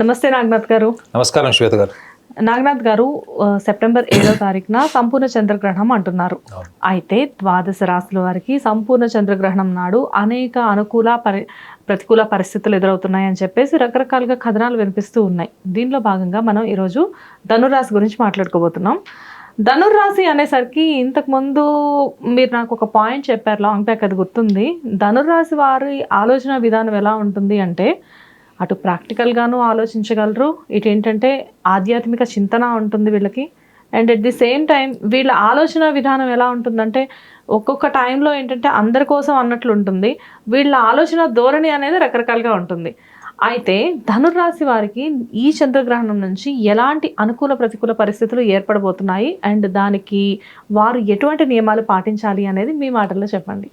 నమస్తే నాగనాథ్ గారు. నమస్కారం శ్వేత గారు. నాగనాథ్ గారు సెప్టెంబర్ ఏడో తారీఖున సంపూర్ణ చంద్రగ్రహణం అంటున్నారు. అయితే ద్వాదశ రాశుల వారికి సంపూర్ణ చంద్రగ్రహణం నాడు అనేక అనుకూల పరి ప్రతికూల పరిస్థితులు ఎదురవుతున్నాయని చెప్పేసి రకరకాలుగా కథనాలు వినిపిస్తూ ఉన్నాయి. దీనిలో భాగంగా మనం ఈరోజు ధనురాశి గురించి మాట్లాడుకోబోతున్నాం. ధనుర్రాశి అనేసరికి ఇంతకు ముందు మీరు నాకు ఒక పాయింట్ చెప్పారు లాంగ్ బ్యాక్ అది గుర్తుంది. ధనుర్రాశి వారి ఆలోచన విధానం ఎలా ఉంటుంది అంటే అటు ప్రాక్టికల్గాను ఆలోచించగలరు. ఇటు ఏంటంటే ఆధ్యాత్మిక చింతన ఉంటుంది వీళ్ళకి. And at the same time వీళ్ళ ఆలోచన విధానం ఎలా ఉంటుందంటే ఒక్కొక్క టైంలో ఏంటంటే అందరి కోసం అన్నట్లు ఉంటుంది. వీళ్ళ ఆలోచన ధోరణి అనేది రకరకాలుగా ఉంటుంది. అయితే ధనుర్రాశి వారికి ఈ చంద్రగ్రహణం నుంచి ఎలాంటి అనుకూల ప్రతికూల పరిస్థితులు ఏర్పడబోతున్నాయి? అండ్ దానికి వారు ఎటువంటి నియమాలు పాటించాలి అనేది మీ మాటల్లో చెప్పండి.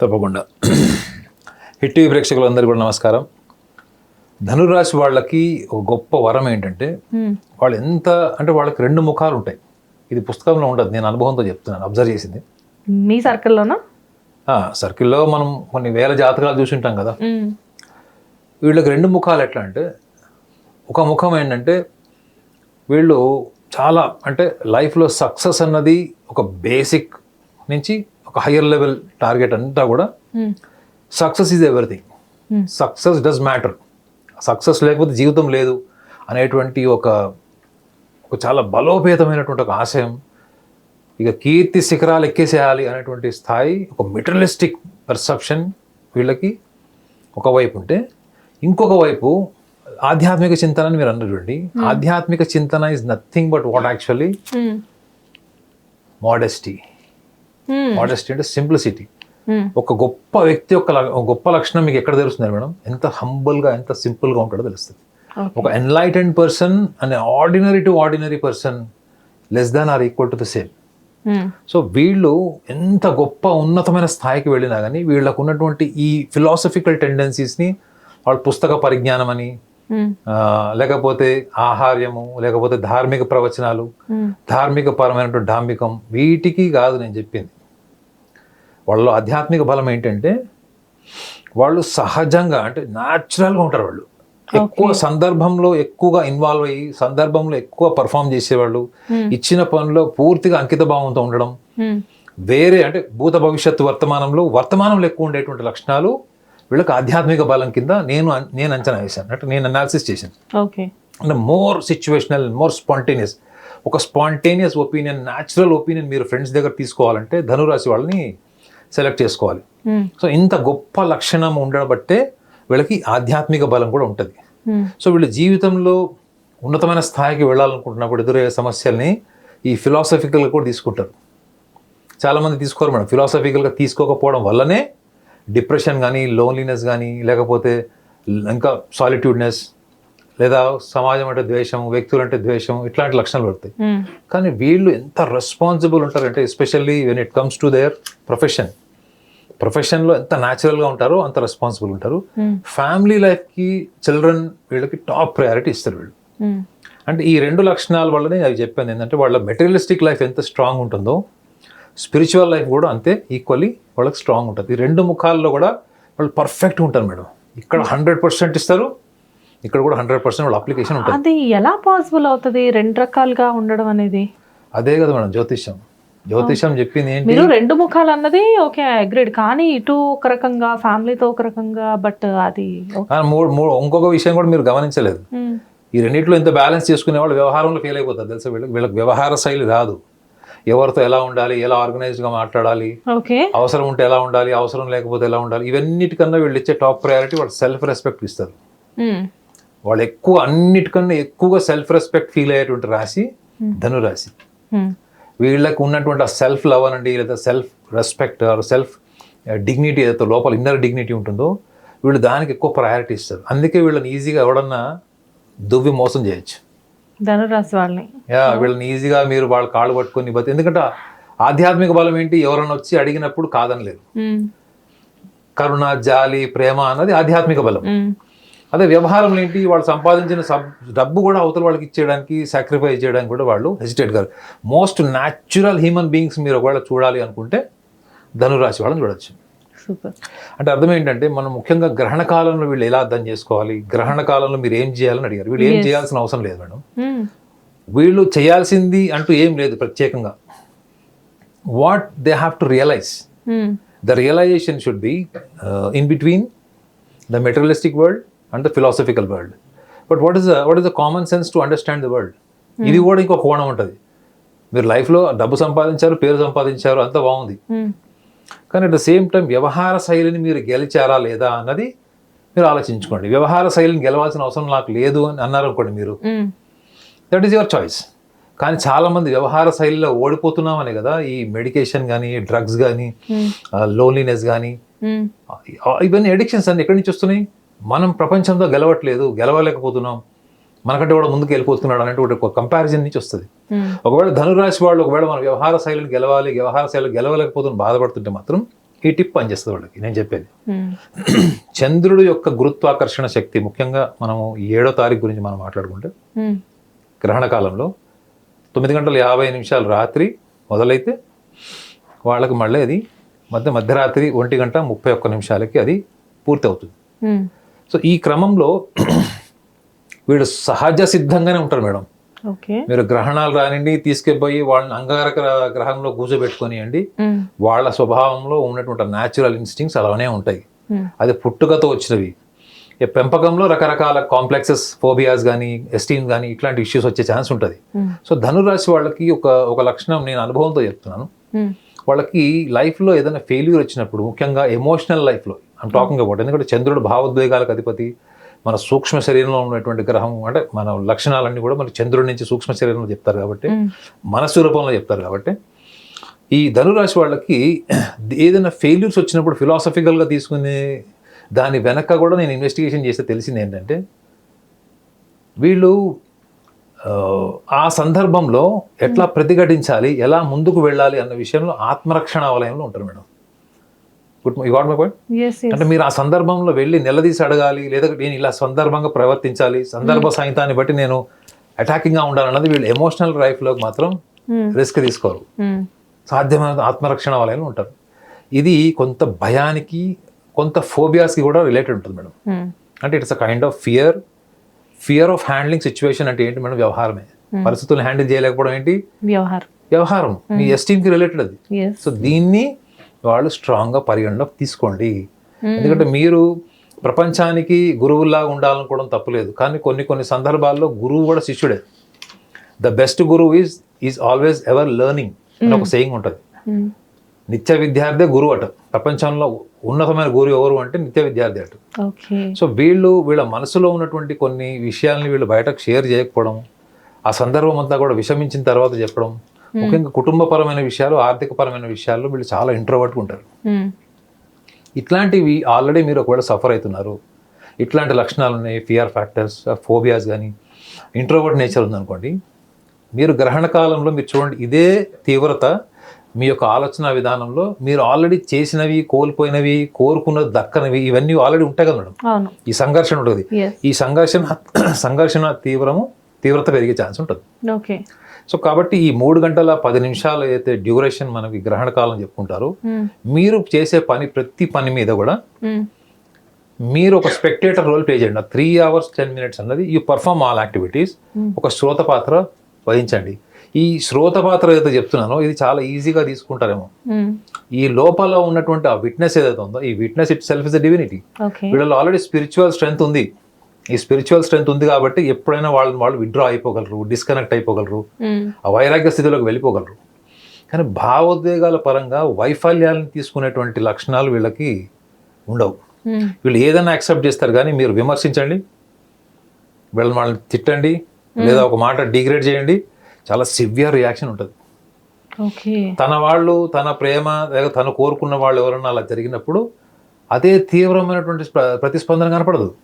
తప్పకుండా. హిట్ టీవీ ప్రేక్షకులందరికీ కూడా నమస్కారం. ధనురాశి వాళ్ళకి ఒక గొప్ప వరం ఏంటంటే. వాళ్ళు ఎంత అంటే వాళ్ళకి రెండు ముఖాలు ఉంటాయి ఇది పుస్తకంలో ఉండదు నేను అనుభవంతో చెప్తున్నాను అబ్జర్వ్ చేసింది మీ సర్కిల్లోనా సర్కిల్లో మనం కొన్ని వేల జాతకాలు చూసింటాం కదా హ్మ్. వీళ్ళకి రెండు ముఖాలు ఎట్లా అంటే ఒక ముఖం ఏంటంటే వీళ్ళు చాలా అంటే లైఫ్లో సక్సెస్ అన్నది ఒక బేసిక్ నుంచి ఒక హయ్యర్ లెవెల్ టార్గెట్ అంతా కూడా. Success is everything. Success does matter success లేకపోతే జీవితం లేదు అనేటువంటి ఒక ఒక చాలా బలోపేతమైనటువంటి ఒక ఆశయం ఇక కీర్తి శిఖరాలు ఎక్కేసేయాలి అనేటువంటి స్థాయి ఒక మెటీరియలిస్టిక్ పర్సెప్షన్ వీళ్ళకి ఒకవైపు ఉంటే ఇంకొక వైపు ఆధ్యాత్మిక చింతన అని మీరు అన్నారు చూడండి ఆధ్యాత్మిక చింతన is nothing but what actually. Modesty. Modesty అంటే సింప్లిసిటీ. ఒక గొప్ప వ్యక్తి యొక్క గొప్ప లక్షణం మీకు ఎక్కడ తెలుస్తుంది మేడం ఎంత హంబుల్గా ఎంత సింపుల్గా ఉంటాడో తెలుస్తుంది. ఒక enlightened person and ordinary to ordinary person less than or equal to the same. So వీళ్ళు ఎంత గొప్ప ఉన్నతమైన స్థాయికి వెళ్ళినా కానీ వీళ్ళకు ఉన్నటువంటి ఈ ఫిలాసఫికల్ టెండెన్సీస్ని వాళ్ళ పుస్తక పరిజ్ఞానం అని. ఆ, లేకపోతే ఆహార్యము లేకపోతే ధార్మిక ప్రవచనాలు హ్మ్. ధార్మిక పరమైనటువంటి డాంబికం వీటికి కాదు నేను చెప్పింది వాళ్ళలో ఆధ్యాత్మిక బలం ఏంటంటే వాళ్ళు సహజంగా అంటే న్యాచురల్గా ఉంటారు వాళ్ళు. ఎక్కువ సందర్భంలో ఎక్కువగా ఇన్వాల్వ్ అయ్యి సందర్భంలో ఎక్కువ పర్ఫామ్ చేసేవాళ్ళు ఇచ్చిన పనిలో పూర్తిగా అంకిత భావంతో ఉండడం. వేరే అంటే భూత భవిష్యత్తు వర్తమానంలో వర్తమానంలో ఎక్కువ ఉండేటువంటి లక్షణాలు వీళ్ళకి ఆధ్యాత్మిక బలం కింద నేను నేను అంచనా వేశాను. అంటే నేను అనాలిసిస్ చేశాను. అంటే మోర్ సిచ్యువేషనల్ మోర్ స్పాంటేనియస్ ఒక స్పాంటేనియస్ ఒపీనియన్ న్యాచురల్ ఒపీనియన్ మీరు ఫ్రెండ్స్ దగ్గర తీసుకోవాలంటే ధనురాశి వాళ్ళని సెలెక్ట్ చేసుకోవాలి. సో ఇంత గొప్ప లక్షణం ఉండబట్టే వీళ్ళకి ఆధ్యాత్మిక బలం కూడా ఉంటుంది. సో వీళ్ళ జీవితంలో ఉన్నతమైన స్థాయికి వెళ్ళాలనుకుంటున్నప్పుడు ఎదురయ్యే సమస్యల్ని ఈ ఫిలాసఫికల్గా కూడా తీసుకుంటారు చాలామంది తీసుకోరు మేడం ఫిలాసఫికల్గా తీసుకోకపోవడం వల్లనే డిప్రెషన్ కానీ లోన్లీనెస్ కానీ లేకపోతే ఇంకా సాలిట్యూడ్నెస్ లేదా సమాజం అంటే ద్వేషం వ్యక్తులు అంటే ద్వేషం ఇట్లాంటి లక్షణాలు పడతాయి. కానీ వీళ్ళు ఎంత రెస్పాన్సిబుల్ ఉంటారంటే especially when it comes to their profession ప్రొఫెషన్లో ఎంత న్యాచురల్గా ఉంటారో అంత రెస్పాన్సిబుల్ ఉంటారు. ఫ్యామిలీ లైఫ్కి చిల్డ్రన్ వీళ్ళకి టాప్ ప్రయారిటీ ఇస్తారు వీళ్ళు. అంటే ఈ రెండు లక్షణాల వల్లనే అవి చెప్పాను. ఏంటంటే వాళ్ళ మెటీరియలిస్టిక్ లైఫ్ ఎంత స్ట్రాంగ్ ఉంటుందో స్పిరిచువల్ లైఫ్ కూడా అంతే ఈక్వల్లీ వాళ్ళకి స్ట్రాంగ్ ఉంటుంది. ఈ రెండు ముఖాల్లో కూడా వాళ్ళు పర్ఫెక్ట్ ఉంటారు మేడం. ఇక్కడ హండ్రెడ్ పర్సెంట్ ఇస్తారు ఇక్కడ కూడా హండ్రెడ్ పర్సెంట్ వాళ్ళ అప్లికేషన్ ఉంటుంది. అది ఎలా పాసిబుల్ అవుతుంది? రెండు రకాలుగా ఉండడం అనేది. అదే కదా మేడం జ్యోతిష్యం. జ్యోతిష్యం చెప్పింది ఏంటి? మీరు రెండు ముఖాలు అన్నది ఓకే అగ్రీడ్ కానీ ఇటు ఒక రకంగా ఫ్యామిలీతో ఒక రకంగా బట్ అది మూడు మూడు ఇంకొక విషయం కూడా మీరు గమనించలేదు. ఈ రెండిట్లో ఇంత బ్యాలెన్స్ చేసుకునే వాళ్ళు వ్యవహారంలో ఫెయిల్ అయిపోతారు తెలుసా? వీళ్ళకి వీళ్ళకి వ్యవహార శైలి రాదు. ఎవరితో ఎలా ఉండాలి ఎలా ఆర్గనైజ్డ్గా మాట్లాడాలి అవసరం ఉంటే ఎలా ఉండాలి అవసరం లేకపోతే ఎలా ఉండాలి ఇవన్నిటికన్నా వీళ్ళు ఇచ్చే టాప్ ప్రయారిటీ వాళ్ళు సెల్ఫ్ రెస్పెక్ట్ ఇస్తారు. వాళ్ళు ఎక్కువ అన్నిటికన్నా ఎక్కువగా సెల్ఫ్ రెస్పెక్ట్ ఫీల్ అయ్యేటువంటి రాశి ధనురాశి. హ్మ్. వీళ్ళకి ఉన్నటువంటి ఆ సెల్ఫ్ లవ్ అనండి లేదా self respect or self dignity ఏదైతే లోపల ఇన్నర్ డిగ్నిటీ ఉంటుందో వీళ్ళు దానికి ఎక్కువ ప్రయారిటీ ఇస్తారు. అందుకే వీళ్ళని ఈజీగా ఎవడన్నా దువ్వి మోసం చేయొచ్చు. ధనురాశి వాళ్ళని. యా వీళ్ళని ఈజీగా మీరు వాళ్ళ కాళ్ళు పట్టుకొని బతి ఎందుకంటే ఆధ్యాత్మిక బలం ఏంటి? ఎవరైనా వచ్చి అడిగినప్పుడు కాదనలేరు హ్మ్. కరుణ జాలి ప్రేమ అన్నది ఆధ్యాత్మిక బలం. అదే వ్యవహారంలో ఏంటి? వాళ్ళు సంపాదించిన సబ్ డబ్బు కూడా అవతల వాళ్ళకి ఇచ్చేయడానికి సాక్రిఫైస్ చేయడానికి కూడా వాళ్ళు హెసిటేట్ గారు మోస్ట్ న్యాచురల్ హ్యూమన్ బీయింగ్స్ మీరు ఒకవేళ చూడాలి అనుకుంటే ధనురాశి వాళ్ళని చూడొచ్చు. సూపర్. అంటే అర్థం ఏంటంటే మనం ముఖ్యంగా గ్రహణ కాలంలో వీళ్ళు ఎలా అర్థం చేసుకోవాలి? గ్రహణ కాలంలో మీరు ఏం చేయాలని అడిగారు. వీళ్ళు ఏం. చేయాల్సిన అవసరం లేదు మేడం. వీళ్ళు చేయాల్సింది అంటూ ఏం లేదు ప్రత్యేకంగా. What they have to realise the realisation should be in between the materialistic world and the philosophical world. But what is what is the common sense to understand the world? ఇది కూడా ఇంకో కోణం ఉంటుంది. మీరు లైఫ్లో డబ్బు సంపాదించారు పేరు సంపాదించారు అంత బాగుంది. కానీ అట్ ద సేమ్ టైం వ్యవహార శైలిని మీరు గెలిచారా లేదా అన్నది మీరు ఆలోచించుకోండి. వ్యవహార శైలిని గెలవాల్సిన అవసరం నాకు లేదు అని అన్నారు అనుకోండి మీరు. దట్ ఈస్ యువర్ చాయిస్ కానీ చాలామంది వ్యవహార శైలిలో ఓడిపోతున్నామనే కదా ఈ మెడికేషన్ కానీ డ్రగ్స్ కానీ లోన్లీనెస్ కానీ ఇవన్నీ అడిక్షన్స్ అన్ని ఎక్కడి నుంచి వస్తున్నాయి? మనం ప్రపంచంతో గెలవట్లేదు గెలవలేకపోతున్నాం మనకంటే కూడా ముందుకు వెళ్ళిపోతున్నాడు అనేటువంటి ఒక కంపారిజన్ నుంచి వస్తుంది. ఒకవేళ ధనురాశి వాళ్ళు ఒకవేళ మన వ్యవహార శైలిని గెలవాలి వ్యవహార శైలి గెలవలేకపోతున్న బాధపడుతుంటే మాత్రం ఈ టిప్ పనిచేస్తుంది వాళ్ళకి నేను చెప్పేది. చంద్రుడు యొక్క గురుత్వాకర్షణ శక్తి ముఖ్యంగా మనము ఏడో తారీఖు గురించి మనం మాట్లాడుకుంటే గ్రహణ కాలంలో తొమ్మిది గంటల యాభై నిమిషాలు రాత్రి మొదలైతే వాళ్ళకి మళ్ళీ అది మధ్య మధ్యరాత్రి ఒంటి గంట ముప్పై ఒక్క నిమిషాలకి అది పూర్తి అవుతుంది సో ఈ క్రమంలో వీడు సహజ సిద్ధంగానే ఉంటారు మేడం. మీరు గ్రహణాలు రానిండి తీసుకెళ్ళిపోయి వాళ్ళని అంగారక గ్రహంలో కూర్చోబెట్టుకొనియండి వాళ్ళ స్వభావంలో ఉన్నటువంటి న్యాచురల్ ఇన్స్టింగ్స్ అలానే ఉంటాయి. అది పుట్టుకతో వచ్చినవి. ఈ పెంపకంలో రకరకాల కాంప్లెక్సెస్ ఫోబియాస్ కానీ ఎస్టీమ్ కానీ ఇట్లాంటి ఇష్యూస్ వచ్చే ఛాన్స్ ఉంటుంది. సో ధనురాశి వాళ్ళకి ఒక ఒక లక్షణం నేను అనుభవంతో చెప్తున్నాను. వాళ్ళకి లైఫ్లో ఏదైనా ఫెయిల్యూర్ వచ్చినప్పుడు ముఖ్యంగా ఎమోషనల్ లైఫ్లో ఐమ్ టాకింగ్ అబౌట్ ఎందుకంటే చంద్రుడు భావోద్వేగాలకు అధిపతి మన సూక్ష్మ శరీరంలో ఉన్నటువంటి గ్రహం అంటే మన లక్షణాలన్నీ కూడా మన చంద్రుడి నుంచి సూక్ష్మ శరీరంలో చెప్తారు కాబట్టి మనస్సు రూపంలో చెప్తారు కాబట్టి ఈ ధనురాశి వాళ్ళకి ఏదైనా ఫెయిల్యూర్స్ వచ్చినప్పుడు ఫిలాసఫికల్గా తీసుకునే దాని వెనక కూడా నేను ఇన్వెస్టిగేషన్ చేస్తే తెలిసింది ఏంటంటే వీళ్ళు ఆ, ఆ సందర్భంలో ఎట్లా ప్రతిఘటించాలి ఎలా ముందుకు వెళ్ళాలి అన్న విషయంలో ఆత్మరక్షణ వలయంలో ఉంటారు madam. Good you got my point అంటే మీరు ఆ సందర్భంలో వెళ్ళి నిలదీసి అడగాలి లేదా నేను ఇలా సందర్భంగా ప్రవర్తించాలి సందర్భ సాహిత్యాన్ని బట్టి నేను అటాకింగ్గా ఉండాలన్నది వీళ్ళు ఎమోషనల్ లైఫ్లోకి మాత్రం రిస్క్ తీసుకోరు. సాధ్యమైన ఆత్మరక్షణ వలయంలో ఉంటారు. ఇది కొంత భయానికి కొంత ఫోబియాస్కి కూడా రిలేటెడ్ ఉంటుంది మేడం. అంటే it's a kind of fear fear of handling situation అంటే ఏంటి మేడం? వ్యవహారమే. పరిస్థితులను హ్యాండిల్ చేయలేకపోవడం ఏంటి? వ్యవహారం. వ్యవహారం. మీ ఎస్టీమ్కి రిలేటెడ్ అది. సో దీన్ని వాళ్ళు స్ట్రాంగ్గా పరిగణలోకి తీసుకోండి. ఎందుకంటే మీరు ప్రపంచానికి గురువులాగా ఉండాలనుకోవడం తప్పులేదు. కానీ కొన్ని కొన్ని సందర్భాల్లో గురువు కూడా శిష్యుడే. ద బెస్ట్ గురువు is is always ever learning అని ఒక సేయింగ్ ఉంటుంది. నిత్య విద్యార్థే గురువు అట. ప్రపంచంలో ఉన్నతమైన గురువు ఎవరు అంటే నిత్య విద్యార్థి అట. సో వీళ్ళు వీళ్ళ మనసులో ఉన్నటువంటి కొన్ని విషయాల్ని వీళ్ళు బయటకు షేర్ చేయకపోవడం ఆ సందర్భం అంతా కూడా విషమించిన తర్వాత చెప్పడం ముఖ్యంగా కుటుంబపరమైన విషయాలు ఆర్థికపరమైన విషయాల్లో వీళ్ళు చాలా ఇంట్రోవర్ట్గా ఉంటారు. ఇట్లాంటివి ఆల్రెడీ మీరు ఒకవేళ సఫర్ అవుతున్నారు ఇట్లాంటి లక్షణాలు ఉన్నాయి ఫియర్ ఫ్యాక్టర్స్ ఫోబియాస్ కానీ ఇంట్రోవర్ట్ నేచర్ ఉందనుకోండి మీరు గ్రహణ కాలంలో మీరు చూడండి ఇదే తీవ్రత మీ యొక్క ఆలోచన విధానంలో మీరు ఆల్రెడీ చేసినవి కోల్పోయినవి కోరుకున్నది దక్కనివి ఇవన్నీ ఆల్రెడీ ఉంటాయి కదా మేడం. ఈ సంఘర్షణ ఉంటుంది. ఈ సంఘర్షణ సంఘర్షణ తీవ్రము తీవ్రత పెరిగే ఛాన్స్ ఉంటుంది. ఓకే. సో కాబట్టి ఈ మూడు గంటల పది నిమిషాలు అయితే డ్యూరేషన్ మనకి గ్రహణ కాలం చెప్పుకుంటారో మీరు చేసే పని ప్రతి పని మీద కూడా మీరు ఒక స్పెక్టేటర్ రోల్ ప్లే చేయండి. త్రీ అవర్స్ టెన్ మినిట్స్ అన్నది యూ పర్ఫామ్ ఆల్ యాక్టివిటీస్ ఒక శ్రోత పాత్ర వహించండి. ఈ శ్రోత పాత్ర ఏదైతే చెప్తున్నానో ఇది చాలా ఈజీగా తీసుకుంటారేమో. ఈ లోపల ఉన్నటువంటి ఆ విట్నెస్ ఏదైతే ఉందో ఈ witness itself is the divinity వీళ్ళలో ఆల్రెడీ స్పిరిచువల్ స్ట్రెంగ్త్ ఉంది. ఈ స్పిరిచువల్ స్ట్రెంగ్త్ ఉంది కాబట్టి ఎప్పుడైనా వాళ్ళని వాళ్ళు విత్డ్రా అయిపోగలరు డిస్కనెక్ట్ అయిపోగలరు ఆ వైరాగ్య స్థితిలోకి వెళ్ళిపోగలరు. కానీ భావోద్వేగాల పరంగా వైఫల్యాలను తీసుకునేటువంటి లక్షణాలు వీళ్ళకి ఉండవు. వీళ్ళు ఏదైనా యాక్సెప్ట్ చేస్తారు కానీ మీరు విమర్శించండి వీళ్ళని వాళ్ళని తిట్టండి లేదా ఒక మాట డిగ్రేడ్ చేయండి చాలా సివియర్ రియాక్షన్ ఉంటుంది. తన వాళ్ళు తన ప్రేమ లేదా తను కోరుకున్న వాళ్ళు ఎవరన్నా అలా జరిగినప్పుడు అదే తీవ్రమైనటువంటి స్ప- ప్రతిస్పందన కనపడదు.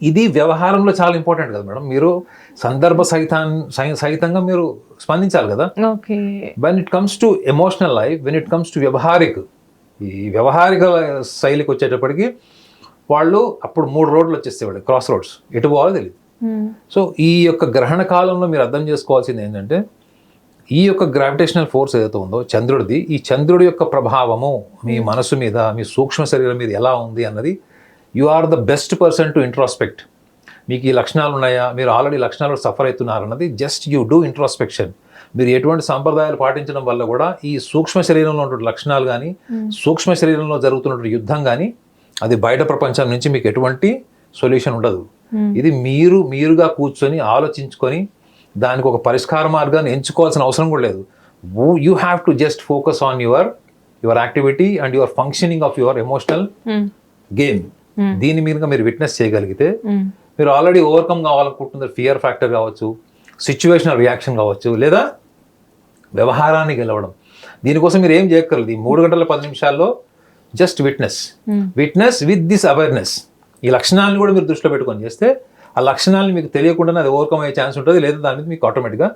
ఇది వ్యవహారంలో చాలా ఇంపార్టెంట్ కదా మేడం. మీరు సందర్భ సహితాన్ సహి- సహితంగా మీరు స్పందించాలి కదా. When it comes to emotional life when it comes to వ్యవహారిక్ ఈ వ్యవహారిక శైలికి వచ్చేటప్పటికి వాళ్ళు అప్పుడు మూడు రోడ్లు వచ్చేస్తాయి వాళ్ళు క్రాస్ రోడ్స్ ఎటు పోవాలో తెలియదు సో ఈ యొక్క గ్రహణ కాలంలో మీరు అర్థం చేసుకోవాల్సింది ఏంటంటే ఈ యొక్క గ్రావిటేషనల్ ఫోర్స్ ఏదైతే ఉందో చంద్రుడిది ఈ చంద్రుడి యొక్క ప్రభావము మీ మనసు మీద మీ సూక్ష్మ శరీరం మీద ఎలా ఉంది అన్నది you are the best person to introspect. మీకు ఈ లక్షణాలు ఉన్నాయా? మీరు ఆల్రెడీ లక్షణాలు సఫర్ అవుతున్నారు అన్నది జస్ట్ యూ డూ ఇంట్రాస్పెక్షన్. మీరు ఎటువంటి సంప్రదాయాలు పాటించడం వల్ల కూడా ఈ సూక్ష్మ శరీరంలో ఉన్నటువంటి లక్షణాలు కానీ సూక్ష్మ శరీరంలో జరుగుతున్నటువంటి యుద్ధం కానీ అది బయట ప్రపంచం నుంచి మీకు ఎటువంటి సొల్యూషన్ ఉండదు. ఇది మీరు మీరుగా కూర్చొని ఆలోచించుకొని దానికి ఒక పరిష్కార మార్గాన్ని ఎంచుకోవాల్సిన అవసరం కూడా లేదు. You have to just focus on your your activity and your functioning of your emotional um. Game. Hmm. దీని మీదుగా మీరు విట్నెస్ చేయగలిగితే మ్మ్. మీరు ఆల్రెడీ ఓవర్కమ్ కావాలనుకుంటున్నారు ఫియర్ ఫ్యాక్టర్ కావచ్చు సిచ్యువేషనల్ రియాక్షన్ కావచ్చు లేదా వ్యవహారాన్ని గెలవడం. దీనికోసం మీరు ఏం చేయక్కర్లేదు. ఈ మూడు గంటల పది నిమిషాల్లో just witness Hmm. Witness with this awareness ఈ లక్షణాలను కూడా మీరు దృష్టిలో పెట్టుకొని చేస్తే ఆ లక్షణాలను మీకు తెలియకుండానే అది ఓవర్కమ్ అయ్యే ఛాన్స్ ఉంటుంది లేదా దాని మీద మీకు ఆటోమేటిక్గా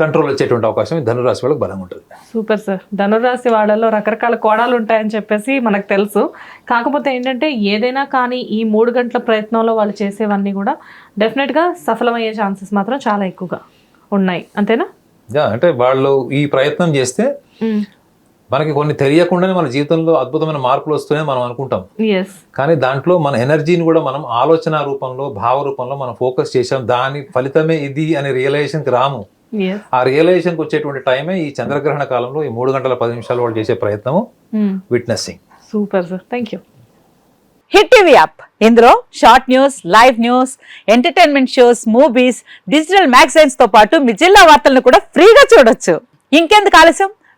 కంట్రోల్ వచ్చేటువంటి అవకాశం ధనురాశి వాళ్ళకి బలంగా ఉంటుంది. Super sir. ధనురాశి వాళ్ళలో రకరకాల కోణాలు ఉంటాయని చెప్పేసి మనకు తెలుసు. కాకపోతే ఏంటంటే ఏదైనా కానీ ఈ మూడు గంటల ప్రయత్నంలో వాళ్ళు చేసేవన్నీ కూడా డెఫినెట్గా సఫలమయ్యే ఛాన్సెస్ మాత్రం చాలా ఎక్కువగా ఉన్నాయి. అంతేనా? అంటే వాళ్ళు ఈ ప్రయత్నం చేస్తే. మనకి కొన్ని తెలియకుండానే మన జీవితంలో అద్భుతమైన మార్పులు వస్తున్నాయని మనం అనుకుంటాం. కానీ దాంట్లో మన ఎనర్జీని కూడా మనం ఆలోచన రూపంలో భావ రూపంలో మనం ఫోకస్ చేసాం దాని ఫలితమే ఇది అనే రియలైజేషన్కి రాము. ఆ రియలైజేషన్కి వచ్చేటువంటి టైమే ఈ చంద్రగ్రహణ కాలంలో ఈ మూడు గంటల పది నిమిషాలు వాళ్ళు చేసే ప్రయత్నము. Witnessing super sir thank you hit TV app. ఇందులో short news live news entertainment shows movies digital మ్యాగజైన్స్తో పాటు మీ జిల్లా వార్తలను కూడా ఫ్రీగా చూడొచ్చు. ఇంకెందుకు ఆలస్యం?